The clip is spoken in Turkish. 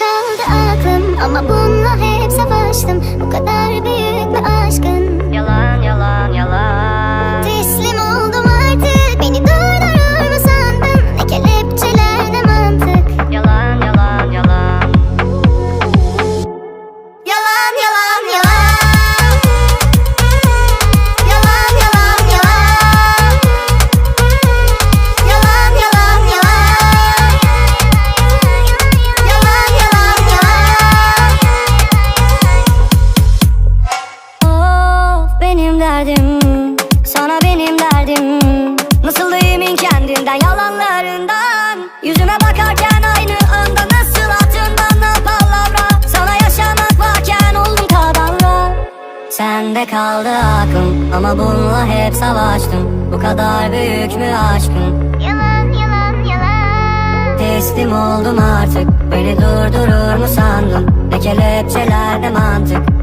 kaldı aklım. Ama bununla hep savaştım. verdim Sana benim derdim. Nasıl da emin kendinden yalanlarından. Yüzüme bakarken aynı anda nasıl attın bana palavra? Sana yaşamak varken oldum kadavra Sende kaldı aklım ama bununla hep savaştım. Bu kadar büyük mü aşkın Yalan yalan yalan. Teslim oldum artık. Beni durdurur mu sandın? Ne kelepçelerde mantık.